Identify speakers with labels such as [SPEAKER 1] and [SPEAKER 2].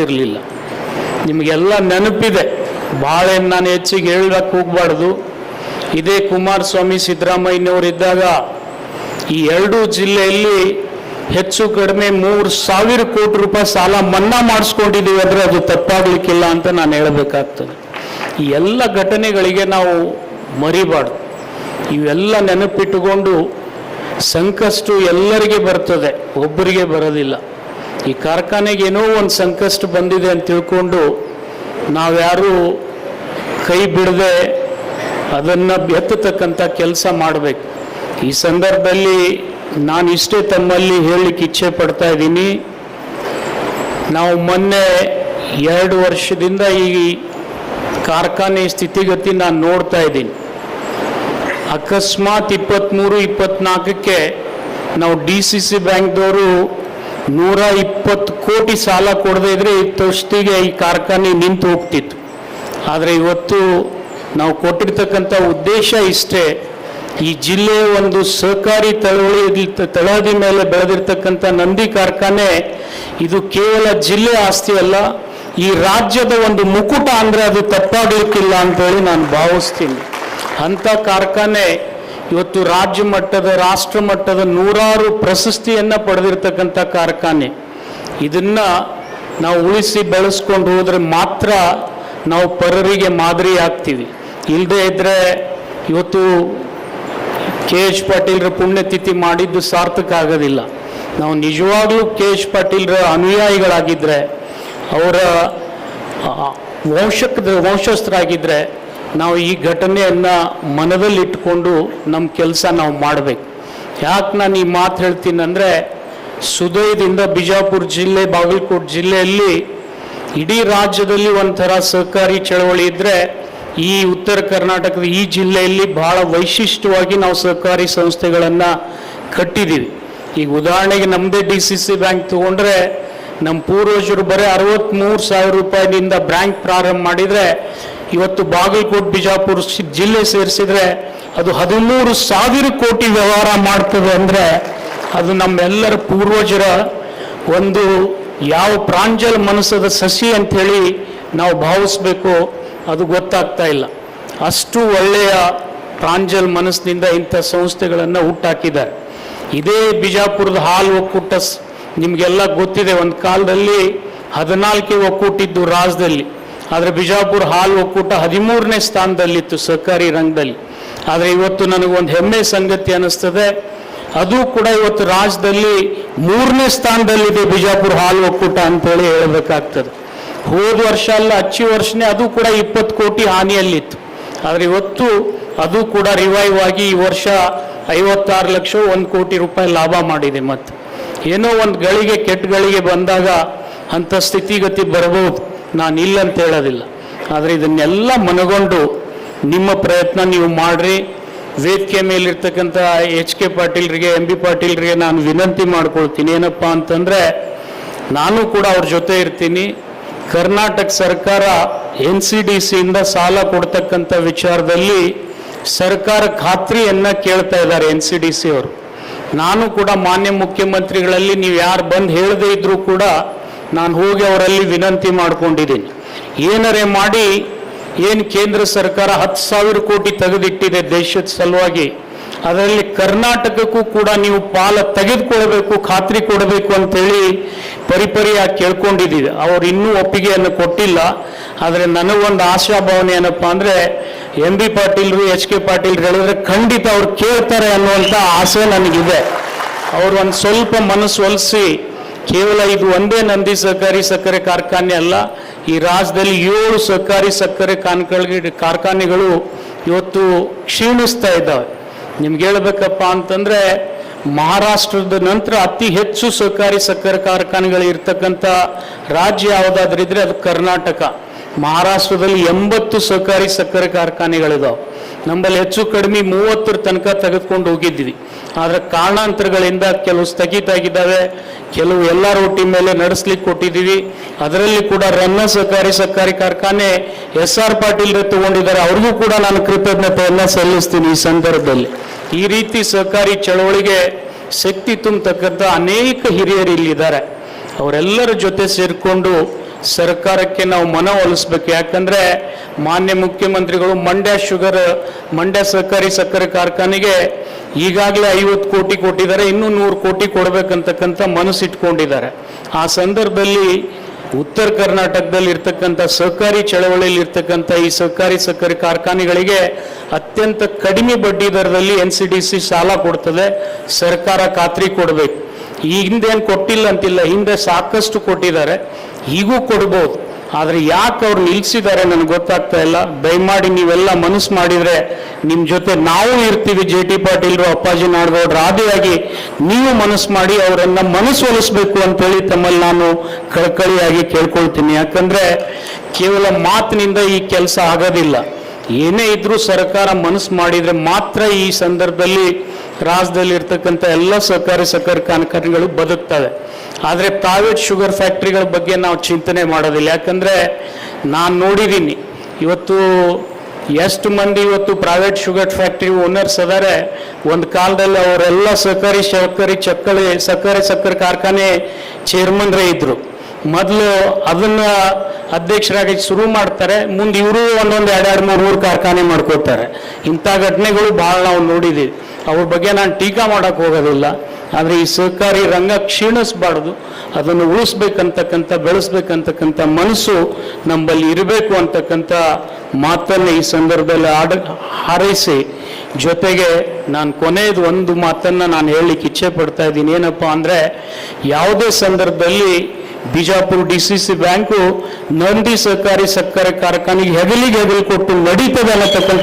[SPEAKER 1] ಆಗ್ತಿರ್ಲಿಲ್ಲ ನಿಮಗೆಲ್ಲ ನೆನಪಿದೆ. ಭಾಳ ನಾನು ಹೆಚ್ಚಿಗೆ ಹೇಳಕ್ಕೆ ಹೋಗ್ಬಾರ್ದು. ಇದೇ ಕುಮಾರಸ್ವಾಮಿ ಸಿದ್ದರಾಮಯ್ಯನವರಿದ್ದಾಗ ಈ ಎರಡೂ ಜಿಲ್ಲೆಯಲ್ಲಿ ಹೆಚ್ಚು ಕಡಿಮೆ ಮೂರು ಸಾವಿರ ಕೋಟಿ ರೂಪಾಯಿ ಸಾಲ ಮನ್ನಾ ಮಾಡಿಸ್ಕೊಂಡಿದ್ದೀವಿ ಅಂದರೆ ಅದು ತಪ್ಪಾಗ್ಲಿಕ್ಕಿಲ್ಲ ಅಂತ ನಾನು ಹೇಳಬೇಕಾಗ್ತದೆ. ಈ ಎಲ್ಲ ಘಟನೆಗಳಿಗೆ ನಾವು ಮರಿಬಾರ್ದು. ಇವೆಲ್ಲ ನೆನಪಿಟ್ಟುಕೊಂಡು ಸಂಕಷ್ಟು ಎಲ್ಲರಿಗೆ ಬರ್ತದೆ, ಒಬ್ಬರಿಗೆ ಬರೋದಿಲ್ಲ. ಈ ಕಾರ್ಖಾನೆಗೆ ಏನೋ ಒಂದು ಸಂಕಷ್ಟ ಬಂದಿದೆ ಅಂತ ತಿಳ್ಕೊಂಡು ನಾವ್ಯಾರೂ ಕೈ ಬಿಡದೆ ಅದನ್ನು ಎತ್ತತಕ್ಕಂಥ ಕೆಲಸ ಮಾಡಬೇಕು. ಈ ಸಂದರ್ಭದಲ್ಲಿ ನಾನು ಇಷ್ಟೇ ತಮ್ಮಲ್ಲಿ ಹೇಳಲಿಕ್ಕೆ ಇಚ್ಛೆ ಪಡ್ತಾ ಇದ್ದೀನಿ. ನಾವು ಮೊನ್ನೆ ಎರಡು ವರ್ಷದಿಂದ ಈ ಕಾರ್ಖಾನೆ ಸ್ಥಿತಿಗತಿ ನಾನು ನೋಡ್ತಾ ಇದ್ದೀನಿ. ಅಕಸ್ಮಾತ್ ಇಪ್ಪತ್ತ್ಮೂರು ಇಪ್ಪತ್ನಾಲ್ಕಕ್ಕೆ ನಾವು ಡಿ ಸಿ ಸಿ ಬ್ಯಾಂಕ್ದವರು ನೂರ ಇಪ್ಪತ್ತು ಕೋಟಿ ಸಾಲ ಕೊಡದೇ ಇದ್ರೆ ಇತ್ತಷ್ಟಿಗೆ ಈ ಕಾರ್ಖಾನೆ ನಿಂತು ಹೋಗ್ತಿತ್ತು. ಆದರೆ ಇವತ್ತು ನಾವು ಕೊಟ್ಟಿರ್ತಕ್ಕಂಥ ಉದ್ದೇಶ ಇಷ್ಟೇ, ಈ ಜಿಲ್ಲೆಯ ಒಂದು ಸಹಕಾರಿ ತಳವಳಿ ತಳಹದಿ ಮೇಲೆ ಬೆಳೆದಿರ್ತಕ್ಕಂಥ ನಂದಿ ಕಾರ್ಖಾನೆ, ಇದು ಕೇವಲ ಜಿಲ್ಲೆ ಆಸ್ತಿ ಅಲ್ಲ, ಈ ರಾಜ್ಯದ ಒಂದು ಮುಕುಟ ಅಂದರೆ ಅದು ತಪ್ಪಾಗಲಿಕ್ಕಿಲ್ಲ ಅಂತೇಳಿ ನಾನು ಭಾವಿಸ್ತೀನಿ. ಅಂಥ ಕಾರ್ಖಾನೆ ಇವತ್ತು ರಾಜ್ಯ ಮಟ್ಟದ, ರಾಷ್ಟ್ರ ಮಟ್ಟದ ನೂರಾರು ಪ್ರಶಸ್ತಿಯನ್ನು ಪಡೆದಿರ್ತಕ್ಕಂಥ ಕಾರ್ಖಾನೆ. ಇದನ್ನ ನಾವು ಉಳಿಸಿ ಬೆಳೆಸ್ಕೊಂಡು ಹೋದರೆ ಮಾತ್ರ ನಾವು ಪರರಿಗೆ ಮಾದರಿ ಆಗ್ತೀವಿ. ಇಲ್ಲದೆ ಇದ್ದರೆ ಇವತ್ತು ಕೆ ಎಚ್ ಪಾಟೀಲ್ರ ಪುಣ್ಯತಿಥಿ ಮಾಡಿದ್ದು ಸಾರ್ಥಕ ಆಗೋದಿಲ್ಲ. ನಾವು ನಿಜವಾಗ್ಲೂ ಕೆ ಎಚ್ ಪಾಟೀಲ್ರ ಅನುಯಾಯಿಗಳಾಗಿದ್ದರೆ ಅವರ ವಂಶಕ ವಂಶಸ್ಥರಾಗಿದ್ದರೆ ನಾವು ಈ ಘಟನೆಯನ್ನು ಮನದಲ್ಲಿಟ್ಟುಕೊಂಡು ನಮ್ಮ ಕೆಲಸ ನಾವು ಮಾಡಬೇಕು. ಯಾಕೆ ನಾನು ಈ ಮಾತು ಹೇಳ್ತೀನಿ ಅಂದರೆ ಸುದಯದಿಂದ ಬಿಜಾಪುರ ಜಿಲ್ಲೆ, ಬಾಗಲಕೋಟೆ ಜಿಲ್ಲೆಯಲ್ಲಿ ಇಡೀ ರಾಜ್ಯದಲ್ಲಿ ಒಂಥರ ಸಹಕಾರಿ ಚಳವಳಿ ಇದ್ದರೆ ಈ ಉತ್ತರ ಕರ್ನಾಟಕದ ಈ ಜಿಲ್ಲೆಯಲ್ಲಿ ಬಹಳ ವೈಶಿಷ್ಟ್ಯವಾಗಿ ನಾವು ಸಹಕಾರಿ ಸಂಸ್ಥೆಗಳನ್ನು ಕಟ್ಟಿದ್ದೀವಿ ಈಗ ಉದಾಹರಣೆಗೆ ನಮ್ಮದೇ ಡಿ ಸಿ ಸಿ ಬ್ಯಾಂಕ್ ತಗೊಂಡ್ರೆ ನಮ್ಮ ಪೂರ್ವಜರು ಬರೀ ಅರವತ್ತ್ಮೂರು ಸಾವಿರ ರೂಪಾಯಿನಿಂದ ಬ್ಯಾಂಕ್ ಪ್ರಾರಂಭ ಮಾಡಿದರೆ ಇವತ್ತು ಬಾಗಲಕೋಟೆ, ಬಿಜಾಪುರ ಜಿಲ್ಲೆ ಸೇರಿಸಿದ್ರೆ ಅದು ಹದಿಮೂರು ಸಾವಿರ ಕೋಟಿ ವ್ಯವಹಾರ ಮಾಡ್ತದೆ ಅಂದರೆ ಅದು ನಮ್ಮೆಲ್ಲರ ಪೂರ್ವಜರ ಒಂದು ಯಾವ ಪ್ರಾಂಜಲ್ ಮನಸ್ಸದ ಸಸಿ ಅಂಥೇಳಿ ನಾವು ಭಾವಿಸ್ಬೇಕು, ಅದು ಗೊತ್ತಾಗ್ತಾ ಇಲ್ಲ. ಅಷ್ಟು ಒಳ್ಳೆಯ ಪ್ರಾಂಜಲ್ ಮನಸ್ಸಿನಿಂದ ಇಂಥ ಸಂಸ್ಥೆಗಳನ್ನು ಹುಟ್ಟಾಕಿದ್ದಾರೆ ಇದೇ ಬಿಜಾಪುರದ ಹಾಲು ಒಕ್ಕೂಟ ನಿಮಗೆಲ್ಲ ಗೊತ್ತಿದೆ, ಒಂದು ಕಾಲದಲ್ಲಿ ಹದಿನಾಲ್ಕೇ ಒಕ್ಕೂಟಿದ್ದು ರಾಜ್ಯದಲ್ಲಿ ಆದರೆ ಬಿಜಾಪುರ ಹಾಲು ಒಕ್ಕೂಟ ಹದಿಮೂರನೇ ಸ್ಥಾನದಲ್ಲಿತ್ತು ಸಹಕಾರಿ ರಂಗದಲ್ಲಿ. ಆದರೆ ಇವತ್ತು ನನಗೊಂದು ಹೆಮ್ಮೆ ಸಂಗತಿ ಅನ್ನಿಸ್ತದೆ ಅದು ಕೂಡ ಇವತ್ತು ರಾಜ್ಯದಲ್ಲಿ ಮೂರನೇ ಸ್ಥಾನದಲ್ಲಿದೆ ಬಿಜಾಪುರ ಹಾಲು ಒಕ್ಕೂಟ ಅಂತೇಳಿ ಹೇಳಬೇಕಾಗ್ತದೆ. ಹೋದ ವರ್ಷ ಅಲ್ಲ ಹಚ್ಚಿ ವರ್ಷನೇ ಅದು ಕೂಡ ಇಪ್ಪತ್ತು ಕೋಟಿ ಹಾನಿಯಲ್ಲಿತ್ತು. ಆದರೆ ಇವತ್ತು ಅದು ಕೂಡ ರಿವೈವ್ ಆಗಿ ಈ ವರ್ಷ ಐವತ್ತಾರು ಲಕ್ಷ ಒಂದು ಕೋಟಿ ರೂಪಾಯಿ ಲಾಭ ಮಾಡಿದೆ ಮತ್ತು. ಏನೋ ಒಂದು ಗಳಿಗೆ ಕೆಟ್ಟ ಗಳಿಗೆ ಬಂದಾಗ ಅಂಥ ಸ್ಥಿತಿಗತಿ ಬರಬಹುದು ನಾನು ಇಲ್ಲ ಅಂತ ಹೇಳೋದಿಲ್ಲ. ಆದರೆ ಇದನ್ನೆಲ್ಲ ಮನಗೊಂಡು ನಿಮ್ಮ ಪ್ರಯತ್ನ ನೀವು ಮಾಡ್ರಿ. ವೇದಿಕೆ ಮೇಲಿರ್ತಕ್ಕಂಥ ಎಚ್ ಕೆ ಪಾಟೀಲ್ರಿಗೆ ಎಂ ಬಿ ಪಾಟೀಲ್ರಿಗೆ ನಾನು ವಿನಂತಿ ಮಾಡ್ಕೊಳ್ತೀನಿ. ಏನಪ್ಪ ಅಂತಂದರೆ ನಾನು ಕೂಡ ಅವ್ರ ಜೊತೆ ಇರ್ತೀನಿ. ಕರ್ನಾಟಕ ಸರ್ಕಾರ ಎನ್ ಸಿ ಡಿ ಸಿಯಿಂದ ಸಾಲ ಕೊಡ್ತಕ್ಕಂಥ ವಿಚಾರದಲ್ಲಿ ಸರ್ಕಾರ ಖಾತ್ರಿಯನ್ನು ಕೇಳ್ತಾ ಇದ್ದಾರೆ ಎನ್ ಸಿ ಡಿ ಸಿ ಅವರು. ನಾನು ಕೂಡ ಮಾನ್ಯ ಮುಖ್ಯಮಂತ್ರಿಗಳಲ್ಲಿ ನೀವು ಯಾರು ಬಂದು ಹೇಳದೇ ಇದ್ರೂ ಕೂಡ ನಾನು ಹೋಗಿ ಅವರಲ್ಲಿ ವಿನಂತಿ ಮಾಡಿಕೊಂಡಿದ್ದೀನಿ. ಏನರೇ ಮಾಡಿ, ಏನು ಕೇಂದ್ರ ಸರ್ಕಾರ ಹತ್ತು ಸಾವಿರ ಕೋಟಿ ತೆಗೆದಿಟ್ಟಿದೆ ದೇಶದ ಸಲುವಾಗಿ, ಅದರಲ್ಲಿ ಕರ್ನಾಟಕಕ್ಕೂ ಕೂಡ ನೀವು ಪಾಲ ತೆಗೆದುಕೊಳ್ಬೇಕು ಖಾತ್ರಿ ಕೊಡಬೇಕು ಅಂತೇಳಿ ಪರಿಪರಿಯಾಗಿ ಕೇಳ್ಕೊಂಡಿದ್ದೀವಿ. ಅವ್ರು ಇನ್ನೂ ಒಪ್ಪಿಗೆಯನ್ನು ಕೊಟ್ಟಿಲ್ಲ. ಆದರೆ ನನಗೊಂದು ಆಶಾಭಾವನೆ ಏನಪ್ಪ ಅಂದರೆ, ಎಂ ಬಿ ಪಾಟೀಲ್ರು, ಎಚ್ ಕೆ ಪಾಟೀಲ್ರು ಹೇಳಿದ್ರೆ ಖಂಡಿತ ಅವ್ರು ಕೇಳ್ತಾರೆ ಅನ್ನುವಂಥ ಆಸೆ ನನಗಿದೆ. ಅವರು ಒಂದು ಸ್ವಲ್ಪ ಮನಸ್ಸು ಒಲಿಸಿ ಕೇವಲ ಇದು ಒಂದೇ ನಂದಿ ಸಹಕಾರಿ ಸಕ್ಕರೆ ಕಾರ್ಖಾನೆ ಅಲ್ಲ, ಈ ರಾಜ್ಯದಲ್ಲಿ ಏಳು ಸಹಕಾರಿ ಸಕ್ಕರೆ ಕಾರ್ಖಾನೆಗಳಿಗೆ ಕಾರ್ಖಾನೆಗಳು ಇವತ್ತು ಕ್ಷೀಣಿಸ್ತಾ ಇದ್ದಾವೆ. ನಿಮ್ಗೆ ಹೇಳ್ಬೇಕಪ್ಪ ಅಂತಂದ್ರೆ, ಮಹಾರಾಷ್ಟ್ರದ ನಂತರ ಅತಿ ಹೆಚ್ಚು ಸಹಕಾರಿ ಸಕ್ಕರೆ ಕಾರ್ಖಾನೆಗಳು ಇರ್ತಕ್ಕಂಥ ರಾಜ್ಯ ಯಾವುದಾದ್ರಿದ್ರೆ ಅದು ಕರ್ನಾಟಕ. ಮಹಾರಾಷ್ಟ್ರದಲ್ಲಿ ಎಂಬತ್ತು ಸಹಕಾರಿ ಸಕ್ಕರೆ ಕಾರ್ಖಾನೆಗಳಿದಾವೆ. ನಮ್ಮಲ್ಲಿ ಹೆಚ್ಚು ಕಡಿಮೆ ಮೂವತ್ತರ ತನಕ ತೆಗೆದುಕೊಂಡು ಹೋಗಿದ್ವಿ ಆದರೆ ಕಾರಣಾಂತರಗಳಿಂದ ಕೆಲವು ಸ್ಥಗಿತ ಆಗಿದ್ದಾವೆ. ಕೆಲವು ಎಲ್ಲ ರೋಟಿ ಮೇಲೆ ನಡೆಸ್ಲಿಕ್ಕೆ ಕೊಟ್ಟಿದ್ದೀವಿ. ಅದರಲ್ಲಿ ಕೂಡ ರನ್ನ ಸಹಕಾರಿ ಸಹಕಾರಿ ಕಾರ್ಖಾನೆ ಎಸ್ ಆರ್ ಪಾಟೀಲ್ ತಗೊಂಡಿದ್ದಾರೆ. ಅವ್ರಿಗೂ ಕೂಡ ನಾನು ಕೃತಜ್ಞತೆಯನ್ನು ಸಲ್ಲಿಸ್ತೀನಿ ಈ ಸಂದರ್ಭದಲ್ಲಿ. ಈ ರೀತಿ ಸಹಕಾರಿ ಚಳವಳಿಗೆ ಶಕ್ತಿ ತುಂಬತಕ್ಕಂಥ ಅನೇಕ ಹಿರಿಯರು ಇಲ್ಲಿದ್ದಾರೆ. ಅವರೆಲ್ಲರ ಜೊತೆ ಸೇರಿಕೊಂಡು ಸರ್ಕಾರಕ್ಕೆ ನಾವು ಮನವೊಲಿಸ್ಬೇಕು ಯಾಕಂದ್ರೆ ಮಾನ್ಯ ಮುಖ್ಯಮಂತ್ರಿಗಳು ಮಂಡ್ಯ ಶುಗರ್, ಮಂಡ್ಯ ಸಹಕಾರಿ ಸಕ್ಕರೆ ಕಾರ್ಖಾನೆಗೆ ಈಗಾಗಲೇ ಐವತ್ತು ಕೋಟಿ ಕೊಟ್ಟಿದ್ದಾರೆ, ಇನ್ನೂ ನೂರು ಕೋಟಿ ಕೊಡ್ಬೇಕಂತಕ್ಕಂಥ ಮನಸ್ಸಿಟ್ಕೊಂಡಿದ್ದಾರೆ ಆ ಸಂದರ್ಭದಲ್ಲಿ ಉತ್ತರ ಕರ್ನಾಟಕದಲ್ಲಿ ಇರ್ತಕ್ಕಂಥ ಸಹಕಾರಿ ಚಳವಳಿಯಲ್ಲಿ ಇರ್ತಕ್ಕಂಥ ಈ ಸಹಕಾರಿ ಸಕ್ಕರೆ ಕಾರ್ಖಾನೆಗಳಿಗೆ ಅತ್ಯಂತ ಕಡಿಮೆ ಬಡ್ಡಿ ದರದಲ್ಲಿ ಎನ್ ಸಿ ಡಿ ಸಿ ಸಾಲ ಕೊಡ್ತದೆ, ಸರ್ಕಾರ ಖಾತ್ರಿ ಕೊಡಬೇಕು. ಹಿಂದೇನು ಕೊಟ್ಟಿಲ್ಲ ಅಂತಿಲ್ಲ, ಹಿಂದೆ ಸಾಕಷ್ಟು ಕೊಟ್ಟಿದ್ದಾರೆ. ಈಗೂ ಕೊಡ್ಬೋದು. ಆದರೆ ಯಾಕೆ ಅವ್ರು ನಿಲ್ಲಿಸಿದ್ದಾರೆ ನನಗೆ ಗೊತ್ತಾಗ್ತಾ ಇಲ್ಲ. ದಯಮಾಡಿ ನೀವೆಲ್ಲ ಮನಸ್ಸು ಮಾಡಿದರೆ ನಿಮ್ಮ ಜೊತೆ ನಾವು ಇರ್ತೀವಿ. ಜೆ ಟಿ ಪಾಟೀಲ್ರು, ಅಪ್ಪಾಜಿ ನಾಡಗೌಡ್ರು ಆದಿಯಾಗಿ ನೀವು ಮನಸ್ಸು ಮಾಡಿ ಅವರನ್ನ ಮನಸ್ಸೊಲಿಸ್ಬೇಕು ಅಂತೇಳಿ ತಮ್ಮಲ್ಲಿ ನಾನು ಕಳಕಳಿಯಾಗಿ ಕೇಳ್ಕೊಳ್ತೀನಿ. ಯಾಕಂದರೆ ಕೇವಲ ಮಾತಿನಿಂದ ಈ ಕೆಲಸ ಆಗೋದಿಲ್ಲ. ಏನೇ ಇದ್ರೂ ಸರ್ಕಾರ ಮನಸ್ಸು ಮಾಡಿದರೆ ಮಾತ್ರ ಈ ಸಂದರ್ಭದಲ್ಲಿ ರಾಜ್ಯದಲ್ಲಿ ಇರ್ತಕ್ಕಂಥ ಎಲ್ಲ ಸಹಕಾರಿ ಸಕ್ಕರೆ ಕಾರ್ಖಾನೆಗಳು ಬದುಕ್ತವೆ. ಆದರೆ ಪ್ರೈವೇಟ್ ಶುಗರ್ ಫ್ಯಾಕ್ಟ್ರಿಗಳ ಬಗ್ಗೆ ನಾವು ಚಿಂತನೆ ಮಾಡೋದಿಲ್ಲ. ಯಾಕಂದರೆ ನಾನು ನೋಡಿದ್ದೀನಿ ಇವತ್ತು ಎಷ್ಟು ಮಂದಿ ಇವತ್ತು ಪ್ರೈವೇಟ್ ಶುಗರ್ ಫ್ಯಾಕ್ಟ್ರಿ ಓನರ್ಸ್ ಅದಾರೆ. ಒಂದು ಕಾಲದಲ್ಲಿ ಅವರೆಲ್ಲ ಸಹಕಾರಿ ಸಹಕಾರಿ ಚಕ್ಕಳಿ, ಸಕ್ಕರೆ ಸಕ್ಕರೆ ಕಾರ್ಖಾನೆ ಚೇರ್ಮನ್ರೇ ಇದ್ದರು ಮೊದಲು ಅದನ್ನು ಅಧ್ಯಕ್ಷರಾಗಿ ಶುರು ಮಾಡ್ತಾರೆ. ಮುಂದೆ ಇವರು ಒಂದೊಂದು ಎರಡೆರಡು ಮೂರು ಮೂರು ಕಾರ್ಖಾನೆ ಮಾಡ್ಕೋತಾರೆ ಇಂಥ ಘಟನೆಗಳು ಭಾಳ ನಾವು ನೋಡಿದ್ದೀವಿ ಅವ್ರ ಬಗ್ಗೆ ನಾನು ಟೀಕಾ ಮಾಡೋಕ್ಕೆ ಹೋಗೋದಿಲ್ಲ. ಆದರೆ ಈ ಸಹಕಾರಿ ರಂಗ ಕ್ಷೀಣಿಸ್ಬಾರ್ದು. ಅದನ್ನು ಉಳಿಸ್ಬೇಕಂತಕ್ಕಂಥ, ಬೆಳೆಸ್ಬೇಕಂತಕ್ಕಂಥ ಮನಸ್ಸು ನಮ್ಮಲ್ಲಿ ಇರಬೇಕು ಅಂತಕ್ಕಂಥ ಮಾತನ್ನು ಈ ಸಂದರ್ಭದಲ್ಲಿ ಆಡ, ಹಾರೈಸಿ. ಜೊತೆಗೆ ನಾನು ಕೊನೆಯದು ಒಂದು ಮಾತನ್ನು ನಾನು ಹೇಳಲಿಕ್ಕೆ ಇಚ್ಛೆ ಪಡ್ತಾ ಇದ್ದೀನಿ. ಏನಪ್ಪ ಅಂದರೆ ಯಾವುದೇ ಸಂದರ್ಭದಲ್ಲಿ Bijapur D C C bank Nandi ಸಹಕಾರಿ ಸಕ್ಕರೆ ಕಾರ್ಖಾನೆಗೆ ಹೆಗಲಿಗೆ ಹೆಗಲು ಕೊಟ್ಟು ನಡೀತದೆ ಅನ್ನತಕ್ಕಂಥ